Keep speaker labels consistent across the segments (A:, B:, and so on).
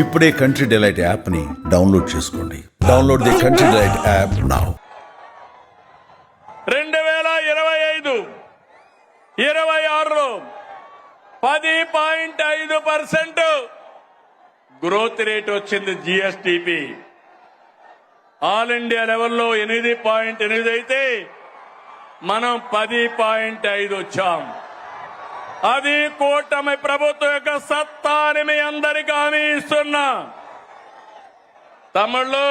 A: ఇప్పుడే country delight యాప్ని download చేసుకోండి. Download the country delight app now
B: రెండు వేల ఇరవై ఐదు ఇరవై ఆరులో పది పాయింట్ ఐదు పర్సెంట్ గ్రోత్ రేట్ వచ్చింది జిఎస్టిపి ఆల్ ఇండియా లెవెల్లో ఎనిమిది పాయింట్ ఎనిమిది అయితే మనం పది పాయింట్ ఐదు వచ్చాం. అది కూటమి ప్రభుత్వం యొక్క సత్తా అని మీ అందరికీ హామీ ఇస్తున్నా. తమిళ్ళు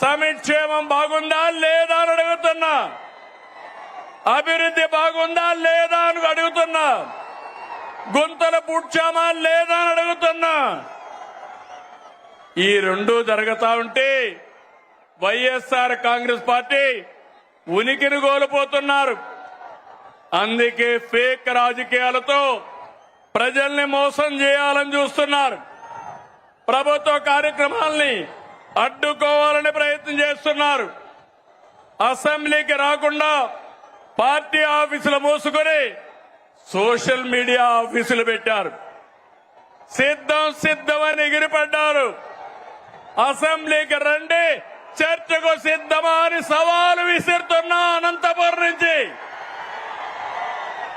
B: సమిక్షేమం బాగుందా లేదా అని అడుగుతున్నా. అభివృద్ధి బాగుందా లేదా అని అడుగుతున్నా. గుంతలు పుడ్చామా లేదా అని అడుగుతున్నా. ఈ రెండు జరుగుతా ఉంటే వైఎస్ఆర్ కాంగ్రెస్ పార్టీ ఉనికిని కోల్పోతున్నారు. అందుకే ఫేక్ రాజకీయాలతో ప్రజల్ని మోసం చేయాలని చూస్తున్నారు. ప్రభుత్వ కార్యక్రమాల్ని అడ్డుకోవాలని ప్రయత్నం చేస్తున్నారు. అసెంబ్లీకి రాకుండా పార్టీ ఆఫీసులు మూసుకొని సోషల్ మీడియా ఆఫీసులు పెట్టారు. సిద్ధం సిద్ధమని ఎగిరిపడ్డారు. అసెంబ్లీకి రండి చర్చకు సిద్ధమా అని సవాలు విసిరుతున్నా అనంతపురం నుంచి.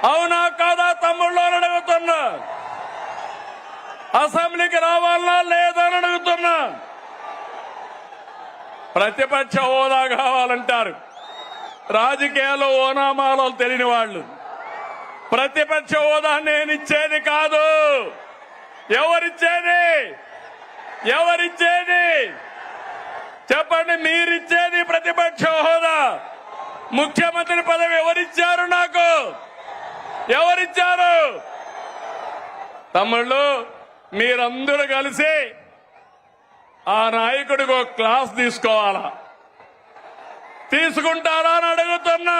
B: అవునా కాదా తమ్ముళ్ళు అని అడుగుతున్నా. అసెంబ్లీకి రావాలనా లేదా అని అడుగుతున్నా. ప్రతిపక్ష హోదా కావాలంటారు. రాజకీయాల్లో ఓనామాలలు తెలియని వాళ్ళు. ప్రతిపక్ష హోదా నేను ఇచ్చేది కాదు. ఎవరిచ్చేది? ఎవరిచ్చేది? చెప్పండి మీరిచ్చేది ప్రతిపక్ష హోదా. ముఖ్యమంత్రి పదవి ఎవరిచ్చారు నాకు? ఎవరిచ్చారు తమ్ముళ్ళు మీరందరూ కలిసి ఆ నాయకుడికి ఒక క్లాస్ తీసుకోవాలా? తీసుకుంటారా అని అడుగుతున్నా.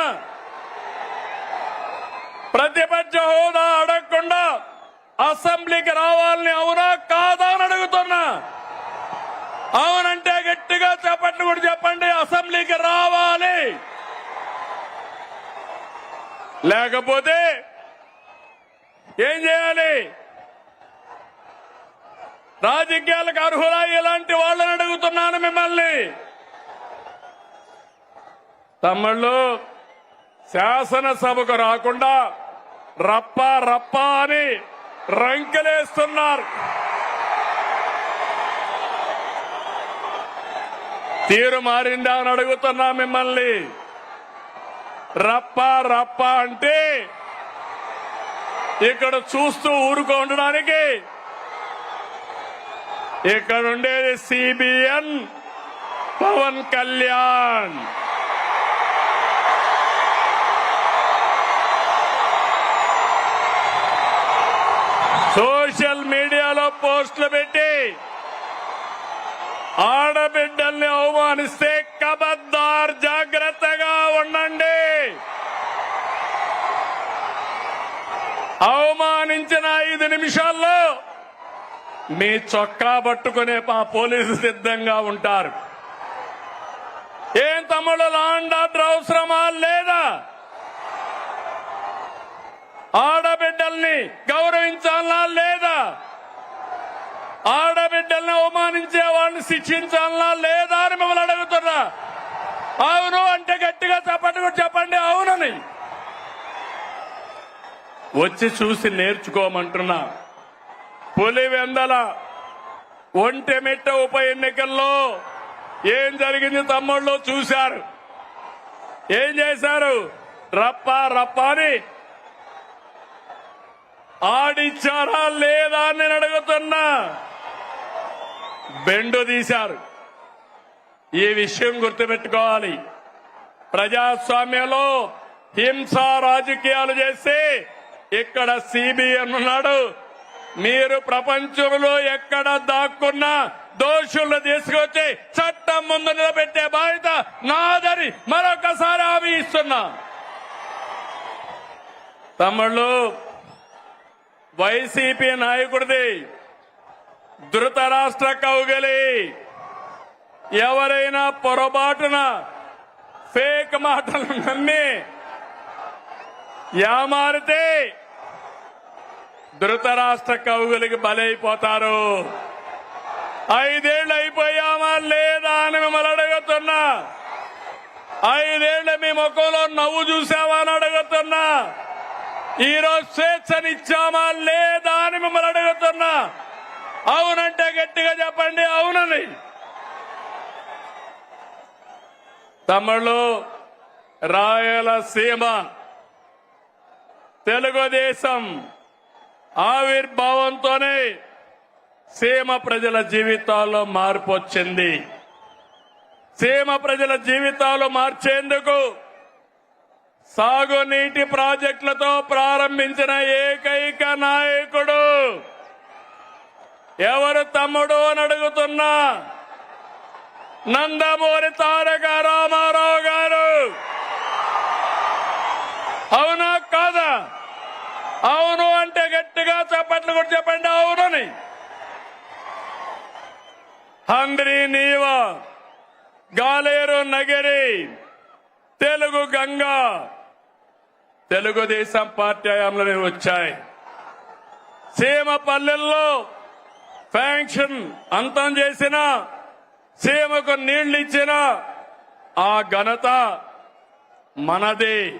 B: ప్రతిపక్ష హోదా అడగకుండా అసెంబ్లీకి రావాలని అవునా కాదా అని అడుగుతున్నా. అవునంటే గట్టిగా చెప్పండి కూడా చెప్పండి అసెంబ్లీకి రావాలి. లేకపోతే ఏం చేయాలి? రాజకీయాలకు అర్హులా ఇలాంటి వాళ్ళని అడుగుతున్నాను మిమ్మల్ని? తమ్ముళ్ళు శాసనసభకు రాకుండా రప్ప రప్ప అని రంకెలేస్తున్నారు. తీరు మారిందా అని అడుగుతున్నా మిమ్మల్ని. రప్ప రప్ప అంటే ఇక్కడ చూస్తూ ఊరుకో ఉండడానికి. ఇక్కడ ఉండేది సిబిఎన్ పవన్ కళ్యాణ్. సోషల్ మీడియాలో పోస్టులు పెట్టి ఆడబిడ్డల్ని అవమానిస్తే కబద్దార్ జాగ్రత్తగా ఉండండి. అవమానించిన ఐదు నిమిషాల్లో మీ చొక్కా పట్టుకునే మా పోలీసు సిద్ధంగా ఉంటారు. ఏం తమ్ముడు లాండ్ ఆర్డర్ అవసరమా? లేదా? ఆడబిడ్డల్ని గౌరవించాలా? లేదా? ఆడబిడ్డల్ని అవమానించే వాళ్ళని శిక్షించాలా? లేదా అని మిమ్మల్ని అడుగుతున్నా. అవును అంటే గట్టిగా చెప్పండి చెప్పండి అవునని. వచ్చి చూసి నేర్చుకోమంటున్నా. పులివెందల ఒంటెమిట్ట ఉప ఎన్నికల్లో ఏం జరిగింది తమ్ముళ్ళు చూశారు. ఏం చేశారు? రప్ప రప్ప అని ఆడిచ్చారా లేదా అని నేను అడుగుతున్నా. బెండు తీశారు. ఈ విషయం గుర్తుపెట్టుకోవాలి. ప్రజాస్వామ్యంలో హింస రాజకీయాలు చేస్తే ఇక్కడ సిబిఎన్ ఉన్నాడు. మీరు ప్రపంచంలో ఎక్కడ దాక్కున్నా దోషులను తీసుకొచ్చి చట్టం ముందు నిలబెట్టే బాధ్యత నాదని మరొకసారి హామీ ఇస్తున్నా. తమ్ముళ్ళు వైసీపీ నాయకుడిది ధృతరాష్ట్ర కౌగలి. ఎవరైనా పొరపాటున ఫేక్ మాటలు నమ్మి యామారితే ధృతరాష్ట్ర కవుగులకి బలైపోతారు. ఐదేళ్ళు అయిపోయామా లేదా అని మిమ్మల్ని అడుగుతున్నా. ఐదేళ్ళు మీ ముఖంలో నవ్వు చూసావా అని అడుగుతున్నా. ఈరోజు స్వేచ్ఛనిచ్చామా లేదా అని మిమ్మల్ని అడుగుతున్నా. అవునంటే గట్టిగా చెప్పండి అవునని. తమ్ముళ్ళు రాయలసీమ తెలుగుదేశం ఆవిర్భావంతోనే సీమ ప్రజల జీవితాల్లో మార్పు వచ్చింది. సీమ ప్రజల జీవితాలు మార్చేందుకు సాగునీటి ప్రాజెక్టులతో ప్రారంభించిన ఏకైక నాయకుడు ఎవరు తమ్ముడు అని అడుగుతున్నా నందమూరి తారక రామారావు గారు? అవునా కాదా? అవును అంటే గట్టిగా చప్పట్లు కూడా చెప్పండి అవునని. హంద్రి నీవ గాలేరు నగరి తెలుగు గంగా. తెలుగుదేశం పార్టీ హయాంలోనే వచ్చాయి. సీమ పల్లెల్లో ఫ్యాంక్షన్ అంతం చేసిన సీమకు నీళ్ళు ఇచ్చిన ఆ ఘనత మనది.